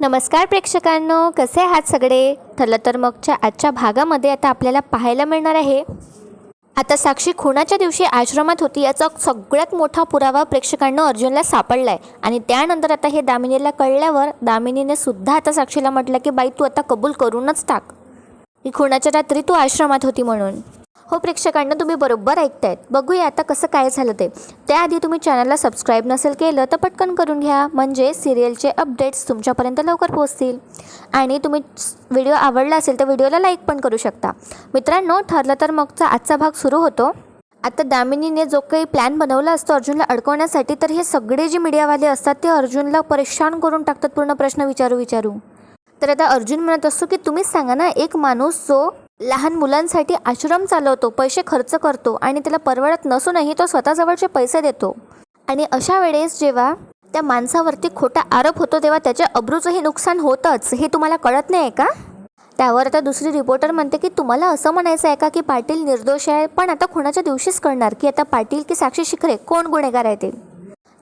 नमस्कार प्रेक्षकांनो कसे आहात सगळे? ठरलं तर मगच्या आजच्या भागामध्ये आता आपल्याला पाहायला मिळणार आहे. आता साक्षी खुणाच्या दिवशी आश्रमात होती याचा सगळ्यात मोठा पुरावा प्रेक्षकांना अर्जुनला सापडला आहे आणि त्यानंतर आता हे दामिनीला कळल्यावर दामिनीने सुद्धा आता साक्षीला म्हटलं की बाई तू आता कबूल करूनच टाक. ही खुणाच्या रात्री तू आश्रमात होती म्हणून. हो प्रेक्षकांना तुम्ही बरोबर ऐकतायत. बघूया आता कसं काय झालं ते. त्याआधी तुम्ही चॅनलला सबस्क्राईब नसेल केलं तर पटकन करून घ्या. म्हणजे सिरियलचे अपडेट्स तुमच्यापर्यंत लवकर पोहोचतील. आणि तुम्ही व्हिडिओ आवडला असेल तर व्हिडिओला लाईक पण करू शकता. मित्रांनो ठरलं तर मगचा आजचा भाग सुरू होतो. आता दामिनीने जो काही प्लॅन बनवला असतो अर्जुनला अडकवण्यासाठी तर हे सगळे जे मीडियावाले असतात ते अर्जुनला परेशान करून टाकतात पूर्ण प्रश्न विचारू विचारू तर आता अर्जुन म्हणत असतो की तुम्हीच सांगा ना एक माणूस जो लहान मुलांसाठी आश्रम चालवतो पैसे खर्च करतो आणि त्याला परवडत नसूनही तो स्वतःजवळचे पैसे देतो. आणि अशा वेळेस जेव्हा त्या माणसावरती खोटा आरोप होतो तेव्हा त्याच्या अब्रूचंही नुकसान होतंच. हे तुम्हाला कळत नाही आहे का? त्यावर आता दुसरी रिपोर्टर म्हणते की तुम्हाला असं म्हणायचं आहे का की पाटील निर्दोष आहे? पण आता खुणाच्या दिवशीच कळणार की आता पाटील की साक्षी शिखरे कोण गुन्हेगार आहे ते?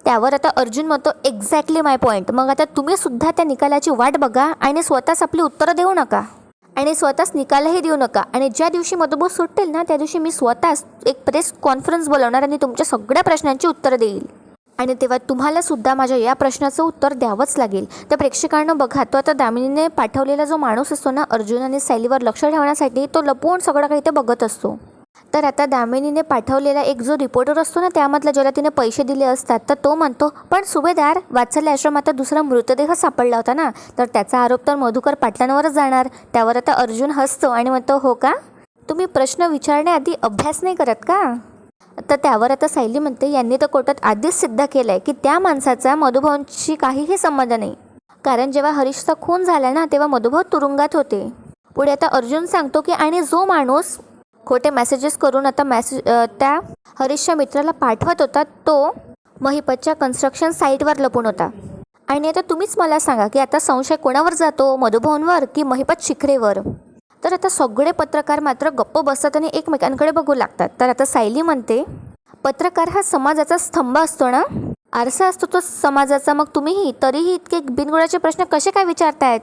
त्यावर आता अर्जुन म्हणतो एक्झॅक्टली माय पॉईंट मग आता तुम्ही सुद्धा त्या निकालाची वाट बघा आणि स्वतःच आपली उत्तरं देऊ नका. आणि स्वतःच निकालही देऊ नका. आणि ज्या दिवशी मधुबोध सुटेल ना त्या दिवशी मी स्वतःच एक प्रेस कॉन्फरन्स बोलवणार आणि तुमच्या सगळ्या प्रश्नांची उत्तरं देईल. आणि तेव्हा तुम्हाला सुद्धा माझ्या या प्रश्नाचं उत्तर द्यावंच लागेल. तर प्रेक्षकांना बघा तो आता दामिनीने पाठवलेला जो माणूस असतो ना अर्जुन आणि सायलीवर लक्ष ठेवण्यासाठी तो लपवून सगळं काही ते बघत असतो. तर आता दामिनीने पाठवलेला एक जो रिपोर्टर असतो ना त्यामधला ज्याला तिने पैसे दिले असतात तर तो म्हणतो पण सुभेदार वात्सल्य आश्रमात दुसरा मृतदेह सापडला होता ना तर त्याचा आरोप तर मधुकर पाटलांवरच जाणार. त्यावर आता अर्जुन हसतो आणि म्हणतो हो का? तुम्ही प्रश्न विचारण्याआधी अभ्यास नाही करत का? तर त्यावर आता सायली म्हणते यांनी तर कोर्टात आधीच सिद्ध केलं आहे की त्या माणसाचा मधुभाऊंशी काहीही संबंध नाही. कारण जेव्हा हरीशचा खून झाला ना तेव्हा मधुभाऊ तुरुंगात होते. पुढे आता अर्जुन सांगतो की आणि जो माणूस खोटे मेसेजेस करून आता मेसेज त्या हरीशच्या मित्राला पाठवत होता तो महिपतच्या कन्स्ट्रक्शन साईटवर लपून होता. आणि आता तुम्हीच मला सांगा की आता संशय कोणावर जातो मधुभवनवर की महिपत शिखरेवर? तर आता सगळे पत्रकार मात्र गप्प बसतात आणि एकमेकांकडे बघू लागतात. तर आता सायली म्हणते पत्रकार हा समाजाचा स्तंभ असतो ना? आरसा असतो तो समाजाचा. मग तुम्हीही तरीही इतके बिनगुळाचे प्रश्न कसे काय विचारतायत?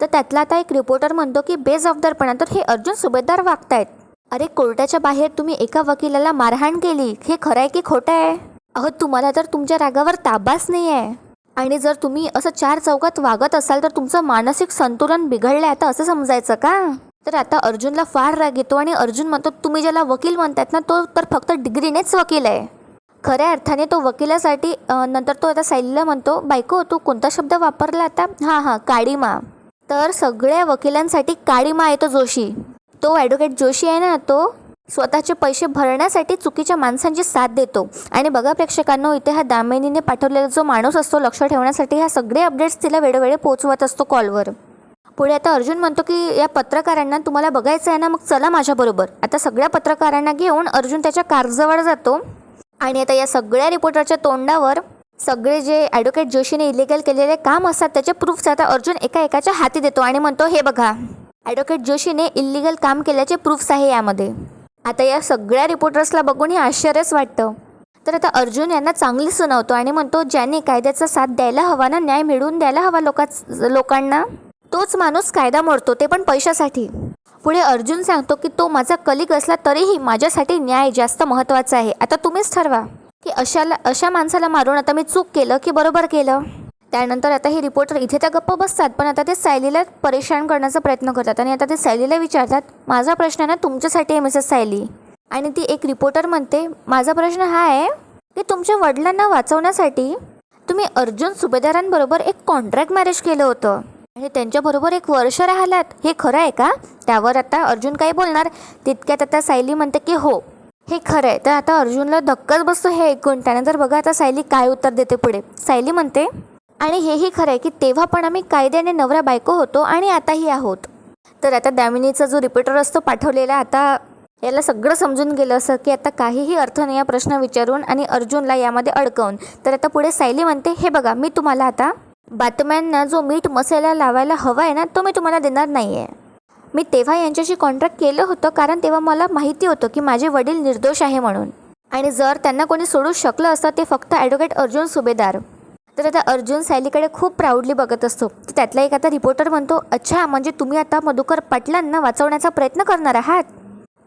तर त्यातला आता एक रिपोर्टर म्हणतो की बेजबाबदारपणा. तर हे अर्जुन सुभेदार वागतायत. अरे कोर्टाच्या बाहेर तुम्ही एका वकिलाला मारहाण केली. हे खरं आहे की खोटं आहे? अहो तुम्हाला तर तुमच्या रागावर ताबाच नाही आहे आणि जर तुम्ही असं चार चौकात वागत असाल तर तुमचं मानसिक संतुलन बिघडलं आहे आता असं समजायचं का? तर आता अर्जुनला फार राग येतो आणि अर्जुन म्हणतो तुम्ही ज्याला वकील म्हणतात ना तो तर फक्त डिग्रीनेच वकील आहे. खऱ्या अर्थाने तो वकिलासाठी नंतर तो आता सायलीला म्हणतो बायको तू कोणता शब्द वापरला आता? हां हां काळीमा तर सगळ्या वकिलांसाठी काळीमा आहे तो जोशी. तो ॲडव्होकेट जोशी आहे ना तो स्वतःचे पैसे भरण्यासाठी चुकीच्या माणसांची साथ देतो. आणि बघा प्रेक्षकांनो इथे हा दामिनीने पाठवलेला जो माणूस असतो लक्ष ठेवण्यासाठी ह्या सगळे अपडेट्स तिला वेळोवेळी पोहोचवत असतो कॉलवर पुढे आता अर्जुन म्हणतो की या पत्रकारांना तुम्हाला बघायचं आहे ना मग चला माझ्याबरोबर आता सगळ्या पत्रकारांना घेऊन अर्जुन त्याच्या कारजवळ जातो. आणि आता या सगळ्या रिपोर्टरच्या तोंडावर सगळे जे ॲडव्होकेट जोशीने इलिगल केलेले काम असतात त्याचे प्रूफ्स आता अर्जुन एका एकाच्या हाती देतो आणि म्हणतो हे बघा ॲडव्होकेट जोशीने इल्लिगल काम केल्याचे प्रूफ्स आहे यामध्ये. आता या सगळ्या रिपोर्टर्सला बघून हे आश्चर्यच वाटतं. तर आता अर्जुन यांना चांगली सुनावतो आणि म्हणतो ज्यांनी कायद्याचा साथ द्यायला हवा ना न्याय मिळवून द्यायला हवा लोकाच लोकांना. तोच माणूस कायदा मोडतो ते पण पैशासाठी. पुढे अर्जुन सांगतो की तो माझा कलिक असला तरीही माझ्यासाठी न्याय जास्त महत्त्वाचा आहे. आता तुम्हीच ठरवा की अशाला अशा माणसाला मारून आता मी चूक केलं की बरोबर केलं? त्यानंतर आता हे रिपोर्टर इथे त्या गप्प बसतात पण आता ते सायलीला परेशान करण्याचा प्रयत्न करतात. आणि आता ते सायलीला विचारतात माझा प्रश्न आहे ना तुमच्यासाठी आहे मिसेस सायली. आणि ती एक रिपोर्टर म्हणते माझा प्रश्न हा आहे की तुमच्या वडिलांना वाचवण्यासाठी तुम्ही अर्जुन सुभेदारांबरोबर एक कॉन्ट्रॅक्ट मॅरेज केलं होतं. आणि त्यांच्याबरोबर एक वर्ष राहिलात. हे खरं आहे का? त्यावर आता अर्जुन काय बोलणार. तितक्यात आता सायली म्हणते की हो हे खरं आहे. तर आता अर्जुनला धक्काच बसतो हे ऐकून. त्यानंतर बघा आता सायली काय उत्तर देते पुढे. सायली म्हणते आणि हेही खरं आहे की तेव्हा पण आम्ही कायद्याने नवरा बायको होतो आणि आताही आहोत. तर आता दामिनीचा जो रिपोर्टर असतो पाठवलेला आता याला सगळं समजून गेलं असं की आता काहीही अर्थ नाही या प्रश्न विचारून आणि अर्जुनला यामध्ये अडकवून. तर आता पुढे सायली म्हणते हे बघा मी तुम्हाला आता बातम्यांना जो मीठ मसाला लावायला हवा आहे ना तो मी तुम्हाला देणार नाही आहे मी तेव्हा यांच्याशी कॉन्ट्रॅक्ट केलं होतं कारण तेव्हा मला माहिती होतं की माझे वडील निर्दोष आहे म्हणून. आणि जर त्यांना कोणी सोडू शकलं असतं ते फक्त ॲडव्होकेट अर्जुन सुभेदार. तर आता अर्जुन सायलीकडे खूप प्राऊडली बघत असतो. तर त्यातला एक आता रिपोर्टर म्हणतो अच्छा म्हणजे तुम्ही आता मधुकर पाटलांना वाचवण्याचा प्रयत्न करणार आहात?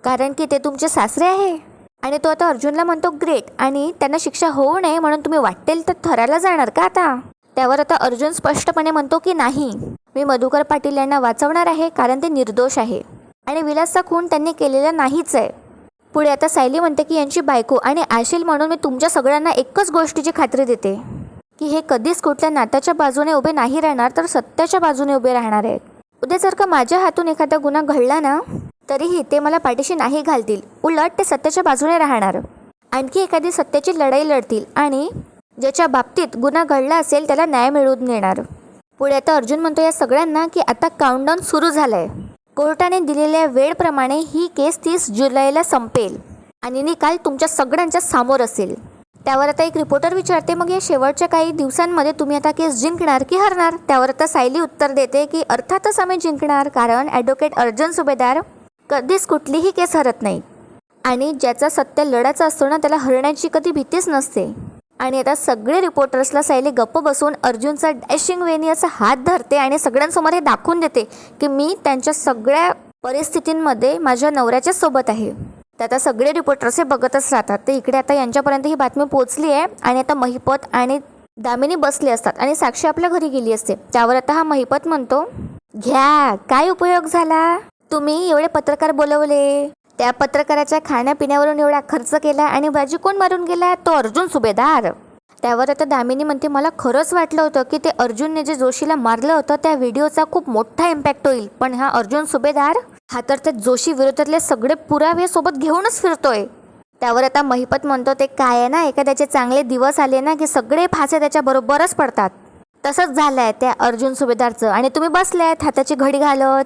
कारण की ते तुमचे सासरे आहे. आणि तो आता अर्जुनला म्हणतो ग्रेट आणि त्यांना शिक्षा होऊ नये म्हणून तुम्ही वाटेल तर थराला जाणार का आता? त्यावर आता अर्जुन स्पष्टपणे म्हणतो की नाही मी मधुकर पाटील यांना वाचवणार आहे कारण ते निर्दोष आहे आणि विलासचा खून त्यांनी केलेला नाहीच आहे. पुढे आता सायली म्हणते की यांची बायको आणि आशील म्हणून मी तुमच्या सगळ्यांना एकच गोष्टीची खात्री देते. की हे कधीच कुठल्या नात्याच्या बाजूने उभे नाही राहणार तर सत्याच्या बाजूने उभे राहणार आहेत. उद्या जर का माझ्या हातून एखादा गुन्हा घडला ना तरीही ते मला पाठीशी नाही घालतील. उलट ते सत्याच्या बाजूने राहणार. आणखी एखादी सत्याची लढाई लढतील आणि ज्याच्या बाबतीत गुन्हा घडला असेल त्याला न्याय मिळवून देणार. पुढे आता अर्जुन म्हणतो या सगळ्यांना की आता काउंटडाऊन सुरू झालंय. कोर्टाने दिलेल्या वेळप्रमाणे ही केस तीस जुलैला संपेल. आणि निकाल तुमच्या सगळ्यांच्या समोर असेल. त्यावर आता एक रिपोर्टर विचारते मग या शेवटच्या काही दिवसांमध्ये तुम्ही आता केस जिंकणार की हरणार? त्यावर आता सायली उत्तर देते की अर्थातच आम्ही जिंकणार कारण ॲडव्होकेट अर्जुन सुभेदार कधीच कुठलीही केस हरत नाही. आणि ज्याचा सत्य लढायचा असतो ना त्याला हरण्याची कधी भीतीच नसते. आणि आता सगळे रिपोर्टर्सला सायली गप्प बसून अर्जुनचा डॅशिंग वेनी असा हात धरते आणि सगळ्यांसमोर हे दाखवून देते की मी त्यांच्या सगळ्या परिस्थितींमध्ये माझ्या नवऱ्याच्या सोबत आहे. तर आता सगळे रिपोर्टर्स हे बघतच राहतात. तर इकडे आता यांच्यापर्यंत ही बातमी पोचली आहे आणि आता महिपत आणि दामिनी बसले असतात आणि साक्षी आपल्या घरी गेली असते. त्यावर आता हा महिपत म्हणतो घ्या काय उपयोग झाला? तुम्ही एवढे पत्रकार बोलवले. त्या पत्रकाराच्या खाण्यापिण्यावरून एवढा खर्च केला आणि बाजी कोण मारून गेला? तो अर्जुन सुभेदार. त्यावर आता दामिनी म्हणते मला खरंच वाटलं होतं की ते अर्जुनने जे जोशीला मारलं होतं त्या व्हिडिओचा खूप मोठा इम्पॅक्ट होईल. पण हा अर्जुन सुभेदार हा तर त्या जोशी विरोधातले सगळे पुरावे सोबत घेऊनच फिरतोय. त्यावर आता महिपत म्हणतो ते काय आहे ना एखाद्याचे चांगले दिवस आले ना की सगळे फासे त्याच्या बरोबरच पडतात. तसंच झालंय त्या अर्जुन सुभेदारचं. आणि तुम्ही बसल्यात हाताची घडी घालत.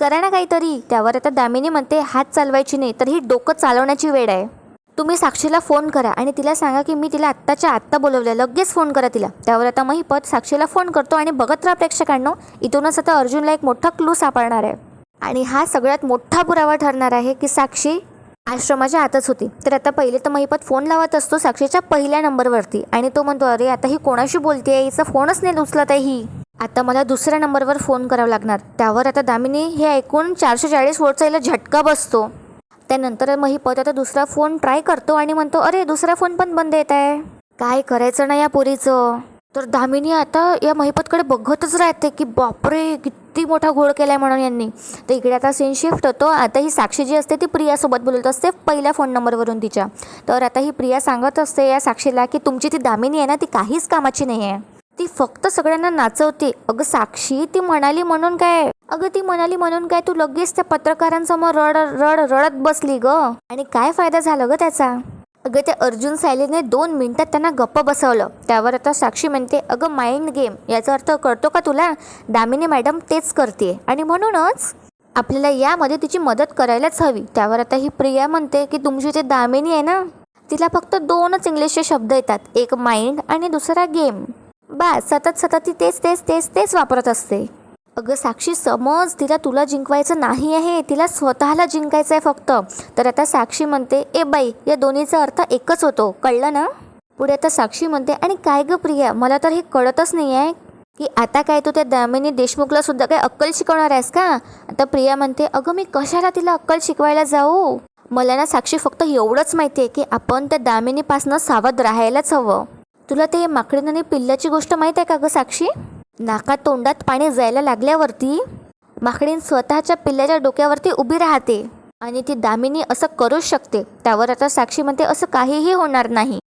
करा ना काहीतरी. त्यावर आता दामिनी म्हणते हात चालवायची नाही तर ही डोकं चालवण्याची वेळ आहे. तुम्ही साक्षीला फोन करा आणि तिला सांगा की मी तिला आत्ताच्या आत्ता बोलवलं लगेच फोन करा तिला. त्यावर आता महिपत साक्षीला फोन करतो आणि बघत राहा प्रेक्षकांनो इथूनच आता अर्जुनला एक मोठा क्लू सापडणार आहे. आणि हा सगळ्यात मोठा पुरावा ठरणार आहे की साक्षी आश्रमाच्या आतच होती. तर आता पहिले तर महिपत फोन लावत असतो साक्षीच्या पहिल्या नंबरवरती आणि तो म्हणतो अरे आता ही कोणाशी बोलते हिचा फोनच नाही उचलत आहे ही. आता मला दुसऱ्या नंबरवर फोन करावा लागणार. त्यावर आता दामिनी हे ऐकून चारशे चाळीस वोटचा हिला झटका बसतो. त्यानंतर महिपत आता दुसरा फोन ट्राय करतो आणि म्हणतो अरे दुसरा फोन पण बंद येत आहे. काय करायचं ना या पोरीचं? तर दामिनी आता या महिपतकडे बघतच राहते की बापरे किती मोठा घोळ केला आहे म्हणून यांनी. तर इकडे आता सीन शिफ्ट होतो. आता ही साक्षी जी असते ती प्रियासोबत बोलत असते पहिल्या फोन नंबरवरून तिच्या. तर आता ही प्रिया सांगत असते या साक्षीला की तुमची ती दामिनी आहे ना ती काहीच कामाची नाही आहे. ती फक्त सगळ्यांना नाचवते. अगं साक्षी ती म्हणाली म्हणून काय? अगं ती म्हणाली म्हणून काय तू लगेच त्या पत्रकारांसमोर रड रड रडत बसली ग? आणि काय फायदा झाला ग त्याचा? अगं त्या अर्जुन सायलेने दोन मिनटात त्यांना गप्प बसवलं. त्यावर आता साक्षी म्हणते अगं माइंड गेम याचा अर्थ कळतो का तुला? दामिनी मॅडम तेच करते आणि म्हणूनच आपल्याला यामध्ये तिची मदत करायलाच हवी. त्यावर आता ही प्रिया म्हणते की तुमची ते दामिनी आहे ना तिला फक्त दोनच इंग्लिशचे शब्द येतात. एक माइंड आणि दुसरा गेम बा सतत सतत ती तेच तेच तेच तेच वापरत असते. अगं साक्षी समज तिला तुला जिंकवायचं नाही आहे तिला स्वतःला जिंकायचं आहे फक्त. तर आता साक्षी म्हणते ए बाई या दोन्हीचा अर्थ एकच होतो. कळलं ना? पुढे आता साक्षी म्हणते आणि काय गं प्रिया मला तर हे कळतच नाही आहे की आता काय तू त्या दामिनी देशमुखला सुद्धा काय अक्कल शिकवणार आहेस का? आता प्रिया म्हणते अगं मी कशाला तिला अक्कल शिकवायला जाऊ? मला ना साक्षी फक्त एवढंच माहिती आहे की आपण त्या दामिनीपासनं सावध राहायलाच हवं. तुला ते माकडीनं आणि पिल्ल्याची गोष्ट माहीत आहे का गं साक्षी? नाकातोंडात पाणी जायला लागल्यावरती माकडीन स्वतःच्या पिल्ल्याच्या डोक्यावरती उभी राहते आणि ती दामिनी असं करूच शकते. त्यावर आता साक्षी म्हणते असं काहीही होणार नाही.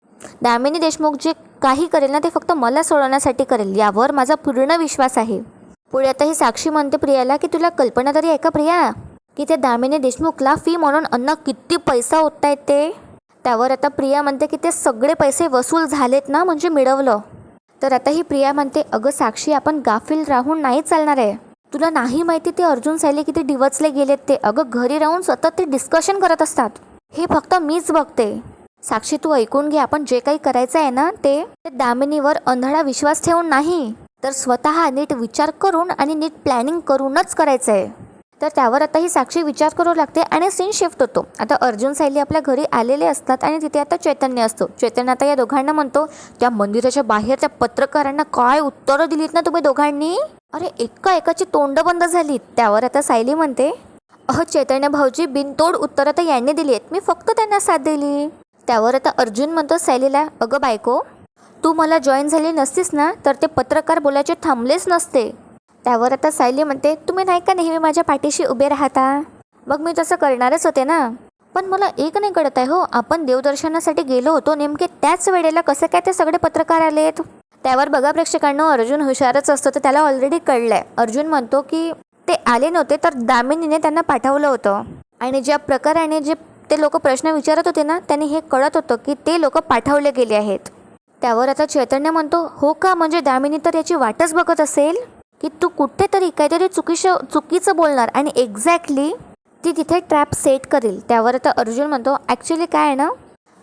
दामिनी देशमुख जे काही करेल ना ते फक्त मला सोडवण्यासाठी करेल. यावर माझा पूर्ण विश्वास आहे. पुढे आता ही साक्षी म्हणते प्रियाला की तुला कल्पना तरी आहे का प्रिया? की त्या दामिनी देशमुखला फी म्हणून अन्न किती पैसा होता ते? त्यावर आता प्रिया म्हणते की ते सगळे पैसे वसूल झालेत ना म्हणजे मिळवलं. तर आता ही प्रिया म्हणते अगं साक्षी आपण गाफील राहून नाही चालणार आहे. तुला नाही माहिती ते अर्जुन सायले किती डिवचले गेलेत ते. अगं घरी राहून सतत ते डिस्कशन करत असतात. हे फक्त मीच बघते. साक्षी तू ऐकून घे आपण जे काही करायचं आहे ना ते दामिनीवर अंधळा विश्वास ठेवून नाही. तर स्वतः नीट विचार करून आणि नीट प्लॅनिंग करूनच करायचं आहे तर त्यावर आता ही साक्षी विचार करू लागते आणि सीन शिफ्ट होतो. आता अर्जुन सायली आपल्या घरी आलेले असतात आणि तिथे आता चैतन्य असतो. चैतन्य आता या दोघांना म्हणतो त्या मंदिराच्या बाहेर त्या पत्रकारांना काय उत्तरं दिलीत ना तुम्ही दोघांनी? अरे एका एकाची तोंड बंद झाली त्यावर आता सायली म्हणते. अह चैतन्य भाऊजी बिनतोड उत्तरं तर यांनी दिली आहेत मी फक्त त्यांना साथ दिली. त्यावर आता अर्जुन म्हणतो सायलीला अगं बायको तू मला जॉईन झाली नसतीस ना तर ते पत्रकार बोलायचे थांबलेच नसते. त्यावर आता सायली म्हणते तुम्ही नाही का नेहमी माझ्या पाठीशी उभे राहता? मग मी तसं करणारच होते ना. पण मला एक नाही कळत आहे हो आपण देवदर्शनासाठी गेलो होतो नेमके त्याच वेळेला कसं काय ते सगळे पत्रकार आलेत? त्यावर बघा प्रेक्षकांना अर्जुन हुशारच असतो तर त्याला ऑलरेडी कळलंय. अर्जुन म्हणतो की ते आले नव्हते तर दामिनीने त्यांना पाठवलं होतं. आणि ज्या प्रकाराने जे ते लोक प्रश्न विचारत होते ना त्यांनी हे कळत होतं की ते लोक पाठवले गेले आहेत. त्यावर आता चैतन्य म्हणतो हो का म्हणजे दामिनी तर याची वाटच बघत असेल? की तू कुठेतरी काहीतरी चुकीश चुकीचं बोलणार आणि एक्झॅक्टली ती तिथे ट्रॅप सेट करेल. त्यावर आता अर्जुन म्हणतो ॲक्च्युली काय आहे ना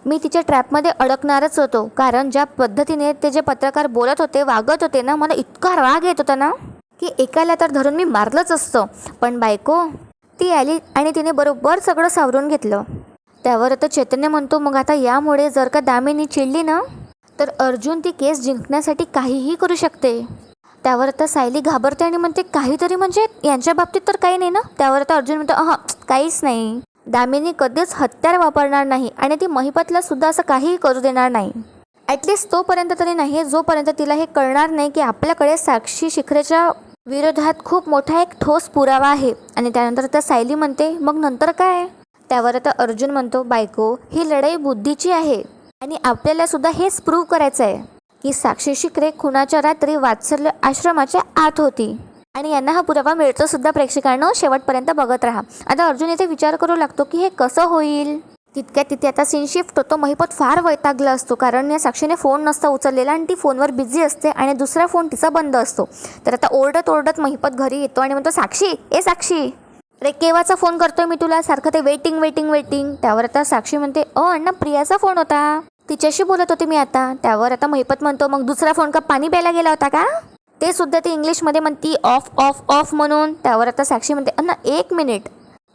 मी तिच्या ट्रॅपमध्ये अडकणारच होतो. कारण ज्या पद्धतीने ते जे पत्रकार बोलत होते वागत होते ना मला इतका राग येत होता ना की एकाला तर धरून मी मारलंच असतं. पण बायको ती आली आणि तिने बरोबर सगळं सावरून घेतलं. त्यावर आता चैतन्य म्हणतो मग आता यामुळे जर का दामिनी चिडली ना तर अर्जुन ती केस जिंकण्यासाठी काहीही करू शकते. त्यावर आता सायली घाबरते आणि म्हणते काहीतरी म्हणजे यांच्या बाबतीत तर काही नाही ना? त्यावर आता अर्जुन म्हणतो अह काहीच नाही. दामिनी कधीच हत्यार वापरणार नाही आणि ती महिपतला सुद्धा असं काहीही करू देणार नाही. ॲटलिस्ट तोपर्यंत तरी नाही जोपर्यंत तिला हे कळणार नाही की आपल्याकडे साक्षी शिखरेच्या विरोधात खूप मोठा एक ठोस पुरावा आहे. आणि त्यानंतर त्या सायली म्हणते मग नंतर काय? त्यावर आता अर्जुन म्हणतो बायको ही लढाई बुद्धीची आहे आणि आपल्याला सुद्धा हेच प्रूव्ह करायचं आहे की साक्षी शिकरे खुनाच्या रात्री वात्सल्य आश्रमाच्या आत होती. आणि यांना हा पुरावा मिळतो सुद्धा प्रेक्षकांना. शेवटपर्यंत बघत राहा. आता अर्जुन इथे विचार करू लागतो की हे कसं होईल? तितक्या तिथे आता सीन शिफ्ट होतो. महिपत फार वैतागला असतो. कारण या साक्षीने फोन नसता उचललेला आणि ती फोनवर बिझी असते आणि दुसरा फोन तिचा बंद असतो. तर आता ओरडत ओरडत महिपत घरी येतो आणि म्हणतो साक्षी ए साक्षी! रे केव्हाचा फोन करतोय मी तुला? सारखं ते वेटिंग वेटिंग वेटिंग त्यावर आता साक्षी म्हणते अ अण्णा प्रियाचा फोन होता. तिच्याशी बोलत होते मी आता. त्यावर आता महिपत म्हणतो मग दुसरा फोन का पाणी प्यायला गेला होता का? ते सुद्धा ती इंग्लिशमध्ये म्हणती ऑफ ऑफ ऑफ म्हणून. त्यावर आता साक्षी म्हणते ना एक मिनिट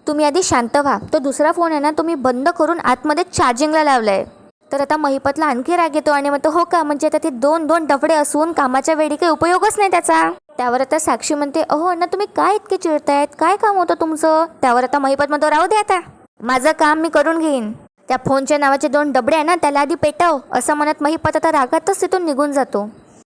तुम्ही आधी शांत व्हा. तो दुसरा फोन आहे ना तुम्ही बंद करून आतमध्ये चार्जिंगला लावलाय. तर आता महिपतला आणखी राग येतो आणि म्हणतो हो का? म्हणजे आता ते दोन दोन डफडे असून कामाच्या वेळी काही उपयोगच नाही त्याचा. त्यावर आता साक्षी म्हणते अहो अण्णा तुम्ही काय इतके चिडतायत? काय काम होतं तुमचं? त्यावर आता महिपत म्हणतो राहू दे आता. माझं काम मी करून घेईन. त्या फोनच्या नावाचे दोन डबडे आहे ना त्याला आधी पेटाव. असं म्हणत महिपत आता रागातच तिथून निघून जातो.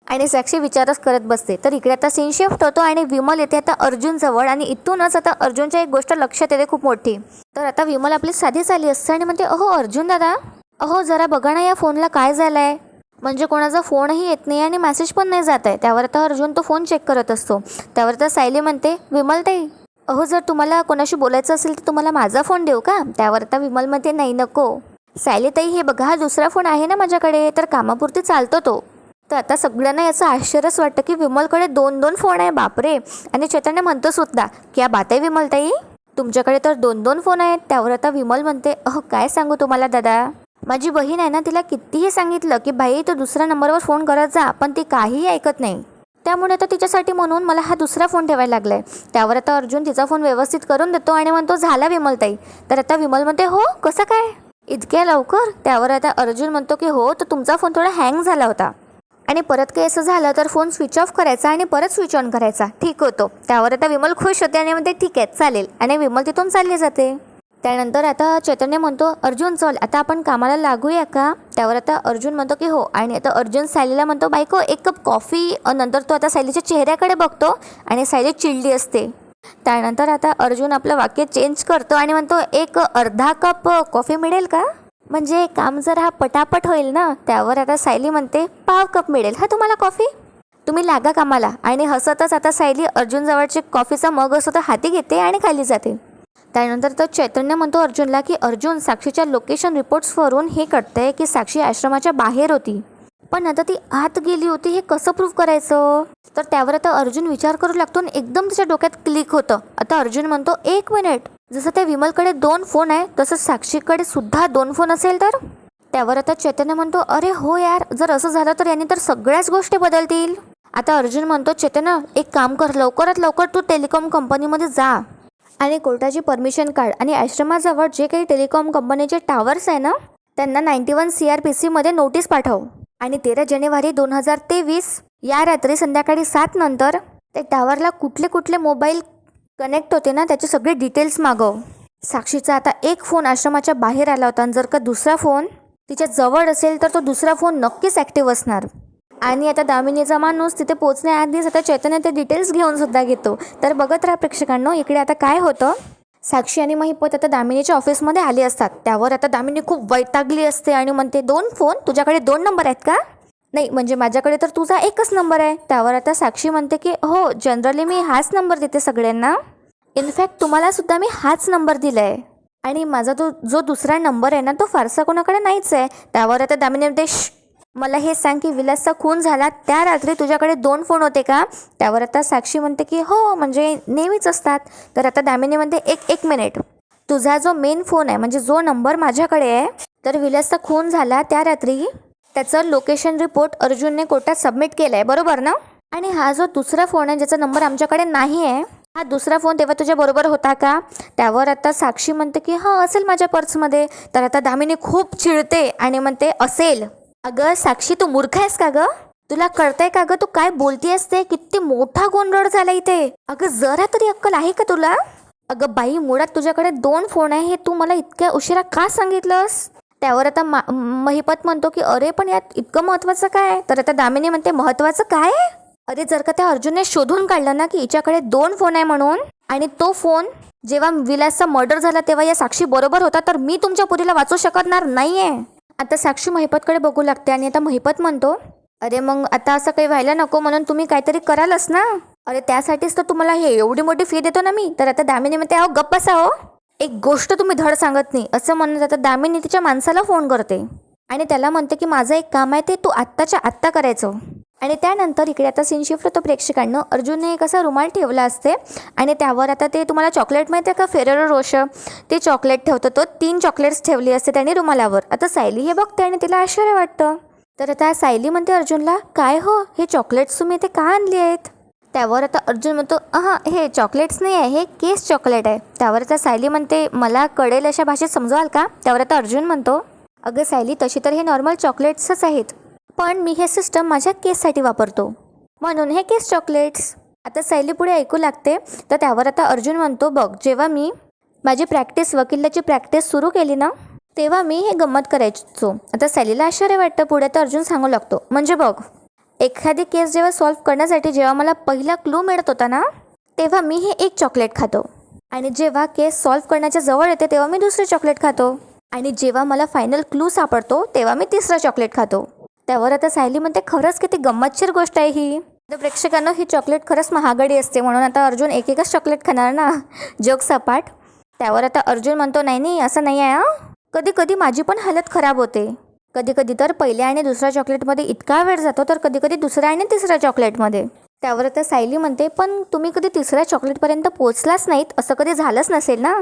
आणि साक्षी विचारच करत बसते. तर इकडे आता सीन शिफ्ट होतो आणि विमल येते आता अर्जुनजवळ आणि इथूनच आता अर्जुनच्या एक गोष्ट लक्षात येते खूप मोठी. तर आता विमल आपली साधी चाली असते आणि म्हणते अहो अर्जुन दादा अहो जरा बघा ना या फोनला काय झालं आहे म्हणजे कोणाचा फोनही येत नाही आणि मेसेज पण नाही जात आहे. त्यावर आता अर्जुन तो फोन चेक करत असतो. त्यावर आता सायली म्हणते विमल ताई अहो जर तुम्हाला कोणाशी बोलायचं असेल तर तुम्हाला माझा फोन देऊ का? त्यावर आता विमल म्हणते नाही नको. सायली ताई हे बघा हा दुसरा फोन आहे ना माझ्याकडे तर कामापुरती चालतो तो. तर आता सगळ्यांना याचं आश्चर्यच वाटतं की विमलकडे दोन दोन फोन आहे बापरे. आणि चैतन्य म्हणतो सुद्धा की या बात आहे विमलताई. तुमच्याकडे तर दोन दोन फोन आहेत. त्यावर आता विमल म्हणते अहो काय सांगू तुम्हाला दादा? माझी बहीण आहे ना तिला कितीही सांगितलं की बाई तो दुसऱ्या नंबरवर फोन करत जा पण ती काहीही ऐकत नाही. त्यामुळे आता तिच्यासाठी म्हणून मला हा दुसरा फोन ठेवायला लागलाय. त्यावर आता अर्जुन तिचा फोन व्यवस्थित करून देतो आणि म्हणतो झाला विमलताई. तर आता विमल म्हणते हो कसं काय? इतक्या लवकर? त्यावर आता अर्जुन म्हणतो की हो तर तुमचा फोन थोडा हँग झाला होता. आणि परत काही असं झालं तर फोन स्विच ऑफ करायचा आणि परत स्विच ऑन करायचा. ठीक होतो. त्यावर आता विमल खुश होते आणि म्हणते ठीक आहे चालेल. आणि विमल तिथून चालली जाते. त्यानंतर आता चैतन्य म्हणतो अर्जुन चल आता आपण कामाला लागूया का? त्यावर आता अर्जुन म्हणतो की हो. आणि आता अर्जुन सायलीला म्हणतो बायको एक कप कॉफी. नंतर तो आता सायलीच्या चेहऱ्याकडे बघतो आणि सायली चिडली असते. त्यानंतर आता अर्जुन आपलं वाक्य चेंज करतो आणि म्हणतो एक अर्धा कप कॉफी मिळेल का? म्हणजे काम जर हा पटापट होईल ना? त्यावर आता सायली म्हणते पाव कप मिळेल. हा तुम्हाला कॉफी? तुम्ही लागा कामाला. आणि हसतच आता सायली अर्जुनजवळचे कॉफीचा मग असतो तर हाती घेते आणि खाली जाते. त्यानंतर तर चैतन्य म्हणतो अर्जुनला की अर्जुन साक्षीच्या लोकेशन रिपोर्ट्सवरून हे कळतंय की साक्षी आश्रमाच्या बाहेर होती. पण आता ती आत गेली होती हे कसं प्रूव्ह करायचं? तर त्यावर आता अर्जुन विचार करू लागतो आणि एकदम त्याच्या डोक्यात क्लिक होतं. आता अर्जुन म्हणतो एक मिनिट जसं त्या विमलकडे दोन फोन आहे तसं साक्षीकडे सुद्धा दोन फोन असेल तर? त्यावर आता चैतन्य म्हणतो अरे हो यार जर असं झालं तर यांनी तर सगळ्याच गोष्टी बदलतील. आता अर्जुन म्हणतो चैतन्य एक काम कर लवकरात लवकर तू टेलिकॉम कंपनीमध्ये जा. आणि कोर्टाची परमिशन काढ. आणि आश्रमाजवळ जे काही टेलिकॉम कंपनीचे टावर्स आहे ना त्यांना ninety one C R P सीमध्ये नोटीस पाठव. आणि तेरा जानेवारी दोन हजार तेवीस या रात्री संध्याकाळी सात नंतर ते टावरला कुठले कुठले मोबाईल कनेक्ट होते ना त्याचे सगळे डिटेल्स मागव. साक्षीचा आता एक फोन आश्रमाच्या बाहेर आला होता आणि जर का दुसरा फोन तिच्या जवळ असेल तर तो दुसरा फोन नक्कीच ॲक्टिव्ह असणार. आणि आता दामिनीचा माणूस तिथे पोचण्याआधीच आता चैतन्य ते डिटेल्स घेऊन सुद्धा घेतो. तर बघत राहा प्रेक्षकांनो इकडे आता काय होतं? साक्षी आणि महिपत आता दामिनीच्या ऑफिसमध्ये आले असतात. त्यावर आता दामिनी खूप वैतागली असते आणि म्हणते दोन फोन तुझ्याकडे दोन नंबर आहेत का? नाही म्हणजे माझ्याकडे तर तुझा एकच नंबर आहे. त्यावर आता साक्षी म्हणते की हो जनरली मी हाच नंबर देते सगळ्यांना. इनफॅक्ट तुम्हाला सुद्धा मी हाच नंबर दिला आहे आणि माझा तो जो दुसरा नंबर आहे ना तो फारसा कोणाकडे नाहीच आहे. त्यावर आता दामिनी म्हणते मला हे सांग की विलासचा खून झाला त्या रात्री तुझ्याकडे दोन फोन होते का? त्यावर आता साक्षी म्हणते की हो म्हणजे नेहमीच असतात. तर आता दामिनी म्हणते एक एक मिनिट तुझा जो मेन फोन आहे म्हणजे जो नंबर माझ्याकडे आहे तर विलासचा खून झाला त्या रात्री. त्याचं लोकेशन रिपोर्ट अर्जुनने कोर्टात सबमिट केला आहे बरोबर ना? आणि हा जो दुसरा फोन आहे ज्याचा नंबर आमच्याकडे नाही आहे हा दुसरा फोन तेव्हा तुझ्या बरोबर होता का? त्यावर आता साक्षी म्हणते की हां असेल माझ्या पर्समध्ये. तर आता दामिनी खूप चिडते आणि म्हणते असेल. अगं साक्षी तू मूर्ख आहेस का ग? तुला कळतंय का ग तू काय बोलतीयस ते? किती मोठा गोंधळ झाला इथे. अगं जरा तरी अक्कल आहे का तुला? अगं बाई मुळात तुझ्याकडे दोन फोन आहे हे तू मला इतक्या उशिरा का सांगितलंस? त्यावर आता मा महिपत म्हणतो की अरे पण यात इतकं महत्वाचं काय? तर आता दामिनी म्हणते महत्वाचं काय? अरे जर का त्या अर्जुनने शोधून काढलं ना की हिच्याकडे दोन फोन आहे म्हणून आणि तो फोन जेव्हा विलासचा मर्डर झाला तेव्हा या साक्षी बरोबर होता तर मी तुमच्या पुरीला वाचू शकणार नाहीये. आता साक्षी महिपतकडे बघू लागते आणि आता महिपत म्हणतो अरे मग आता असं काही व्हायला नको म्हणून तुम्ही काहीतरी करालच ना? अरे त्यासाठीच तर तुम्हाला हे एवढी मोठी फी देतो ना मी तर आता दामिनी म्हणते अहो गप्प बसा हो. एक गोष्ट तुम्ही धड सांगत नाही असं म्हणत आता दामिनी तिच्या माणसाला फोन करते. आणि त्याला म्हणते की माझं एक काम आहे ते तू आत्ताच्या आत्ता करायचं. आणि त्यानंतर इकडे आता सीन शिफ्ट होतो प्रेक्षकांना. अर्जुनने एक असा रुमाल ठेवला असते आणि त्यावर आता ते तुम्हाला चॉकलेट माहिती आहे का? फेरेरो रोश ते चॉकलेट ठेवतो. तो तीन चॉकलेट्स ठेवली असते त्याने रुमालावर. आता सायली हे बघते आणि तिला आश्चर्य वाटतं. तर आता सायली म्हणते अर्जुनला काय हो? हे चॉकलेट्स तुम्ही इथे का आणली आहेत? त्यावर आता अर्जुन म्हणतो हां हे चॉकलेट्स नाही आहे हे केस चॉकलेट आहे. त्यावर आता सायली म्हणते मला कळेल अशा भाषेत समजवाल का? त्यावर आता अर्जुन म्हणतो अगं सायली तशी तर हे नॉर्मल चॉकलेट्सच आहेत. पण मी हे सिस्टम माझ्या केससाठी वापरतो. म्हणून हे केस चॉकलेट्स आता सैली पुढे ऐकू लागते तर त्यावर आता अर्जुन म्हणतो बघ जेव्हा मी माझी प्रॅक्टिस वकिलाची प्रॅक्टिस सुरू केली ना तेव्हा मी हे गंमत करायचो. आता सैलीला आश्चर्य वाटतं पुढे तर अर्जुन सांगू लागतो म्हणजे बघ एखादी केस जेव्हा सॉल्व्ह करण्यासाठी जेव्हा मला पहिला क्लू मिळत होता ना तेव्हा मी हे एक चॉकलेट खातो. आणि जेव्हा केस सॉल्व्ह करण्याच्या जवळ येते तेव्हा मी दुसरे चॉकलेट खातो. आणि जेव्हा मला फायनल क्लू सापडतो तेव्हा मी तिसरं चॉकलेट खातो. त्यावर आता सायली म्हणते खरंच किती गंमतशीर गोष्ट आहे ही. तर प्रेक्षकांना ही चॉकलेट खरंच महागडी असते म्हणून आता अर्जुन एक एकच चॉकलेट खाणार ना? जग सपाट. त्यावर आता अर्जुन म्हणतो नाही नाही असं नाही आहे कधी कधी माझी पण हालत खराब होते. कधी कधी तर पहिल्या आणि दुसऱ्या चॉकलेटमध्ये इतका वेळ जातो तर कधी कधी दुसऱ्या आणि तिसऱ्या चॉकलेटमध्ये. त्यावर आता सायली म्हणते पण तुम्ही कधी तिसऱ्या चॉकलेटपर्यंत पोचलाच नाहीत? असं कधी झालंच नसेल ना?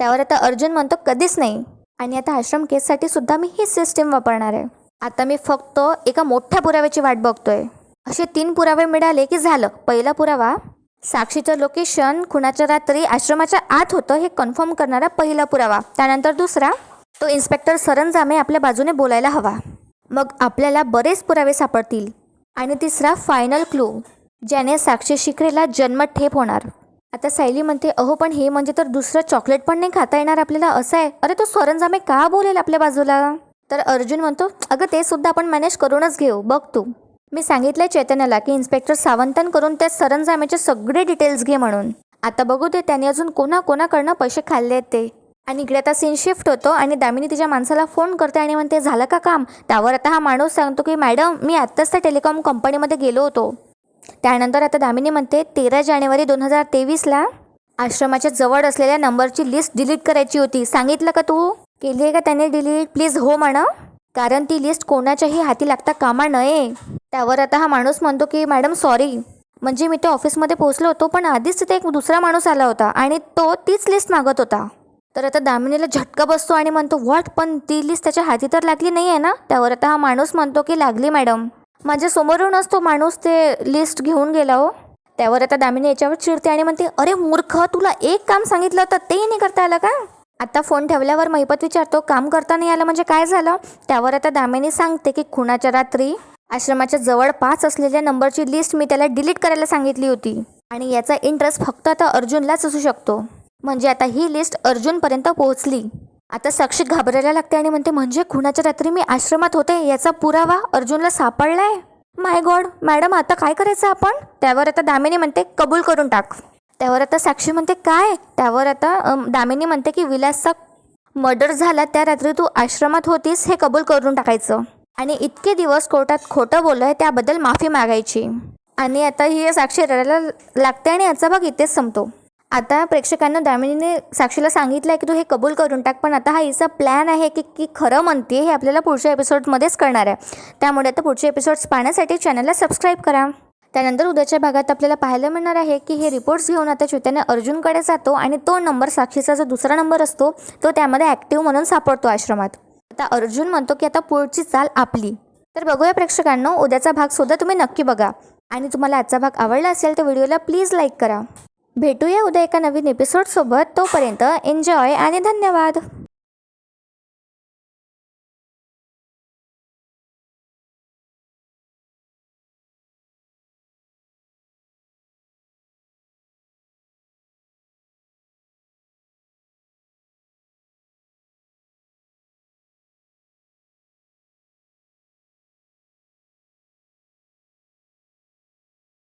त्यावर आता अर्जुन म्हणतो कधीच नाही. आणि आता आश्रम केससाठी सुद्धा मी ही सिस्टीम वापरणार आहे. आता मी फक्त एका मोठ्या पुराव्याची वाट बघतोय. असे तीन पुरावे मिळाले की झालं. पहिला पुरावा साक्षीचं लोकेशन खुणाच्या रात्री आश्रमाच्या आत होतं हे कन्फर्म करणारा पहिला पुरावा. त्यानंतर दुसरा तो इन्स्पेक्टर सरंजामे आपल्या बाजूने बोलायला हवा. मग आपल्याला बरेच पुरावे सापडतील. आणि तिसरा फायनल क्लू ज्याने साक्षी शिखरेला जन्मठेप होणार. आता सायली म्हणते अहो पण हे म्हणजे तर दुसरं चॉकलेट पण नाही खाता येणार आपल्याला? असं आहे. अरे तो सरंजामे का बोलेल आपल्या बाजूला? तर अर्जुन म्हणतो अगं ते सुद्धा आपण मॅनेज करूनच घेऊ. बघ तू. मी सांगितलंय चैतन्याला की इन्स्पेक्टर सावंतांकडून त्या सरंजामेचे सगळे डिटेल्स घे म्हणून. आता बघू दे त्याने अजून कोणा कोणाकडनं पैसे खाल्ले आहेत ते. आणि इकडे आता सीन शिफ्ट होतो आणि दामिनी तिच्या माणसाला फोन करते आणि म्हणते झालं का काम? त्यावर आता हा माणूस सांगतो की मॅडम मी आत्ताच त्या टेलिकॉम कंपनीमध्ये गेलो होतो. त्यानंतर आता दामिनी म्हणते तेरा जानेवारी दोन हजार तेवीसला आश्रमाच्या जवळ असलेल्या नंबरची लिस्ट डिलीट करायची होती. सांगितलं का तू? केली आहे का त्याने डिलीट प्लीज हो म्हणा. कारण ती लिस्ट कोणाच्याही हाती लागता कामा नये. त्यावर आता हा माणूस म्हणतो की मॅडम सॉरी म्हणजे मी त्या ऑफिसमध्ये पोहोचलो होतो पण आधीच तिथे एक दुसरा माणूस आला होता आणि तो तीच लिस्ट मागत होता. तर आता दामिनीला झटका बसतो आणि म्हणतो व्हॉट पण ती लिस्ट त्याच्या हाती तर लागली नाही आहे ना? त्यावर आता हा माणूस म्हणतो की लागली मॅडम. माझ्या समोरूनच तो माणूस ते लिस्ट घेऊन गेला हो. त्यावर आता दामिनी याच्यावर चिडते आणि म्हणते अरे मूर्ख तुला एक काम सांगितलं तर तेही नाही करता आलं का? आता फोन ठेवल्यावर महिपत विचारतो काम करता नाही आलं म्हणजे काय झालं? त्यावर आता दामिनी सांगते की खुणाच्या रात्री आश्रमाच्या जवळ पाच असलेल्या नंबरची लिस्ट मी त्याला डिलीट करायला सांगितली होती. आणि याचा इंटरेस्ट फक्त आता अर्जुनलाच असू शकतो. म्हणजे आता ही लिस्ट अर्जुनपर्यंत पोहोचली. आता साक्षी घाबरायला लागते आणि म्हणते म्हणजे खुणाच्या रात्री मी आश्रमात होते याचा पुरावा अर्जुनला सापडलाय? माय गॉड मॅडम आता काय करायचं आपण? त्यावर आता दामिनी म्हणते कबूल करून टाक. त्यावर आता साक्षी म्हणते काय? त्यावर आता दामिनी म्हणते की विलासचा मर्डर झाला त्या रात्री तू आश्रमात होतीस हे कबूल करून टाकायचं. आणि इतके दिवस कोर्टात खोटं बोललंय त्याबद्दल माफी मागायची. आणि आता ही साक्षी रडायला लागते आणि याचा भाग इथेच संपतो. आता प्रेक्षकांना दामिनीने साक्षीला सांगितलं आहे की तू हे कबूल करून टाक पण आता हा हिचा प्लॅन आहे की की खरं म्हणते हे आपल्याला पुढच्या एपिसोडमध्येच कळणार आहे. त्यामुळे आता पुढचे एपिसोड्स पाहण्यासाठी चॅनलला सबस्क्राईब करा. त्यानंतर उद्याच्या भागात आपल्याला पाहायला मिळणार आहे की हे रिपोर्ट्स घेऊन आता चैतन्य अर्जुनकडे जातो आणि तो नंबर साक्षीचा जो दुसरा नंबर असतो तो त्यामध्ये ॲक्टिव्ह म्हणून सापडतो आश्रमात. आता अर्जुन म्हणतो की आता पुढची चाल आपली. तर बघूया प्रेक्षकांनो उद्याचा भाग सुद्धा तुम्ही नक्की बघा. आणि तुम्हाला आजचा भाग आवडला असेल तर व्हिडिओला प्लीज लाईक करा. भेटूया उद्या एका नवीन एपिसोडसोबत तोपर्यंत एन्जॉय आणि धन्यवाद.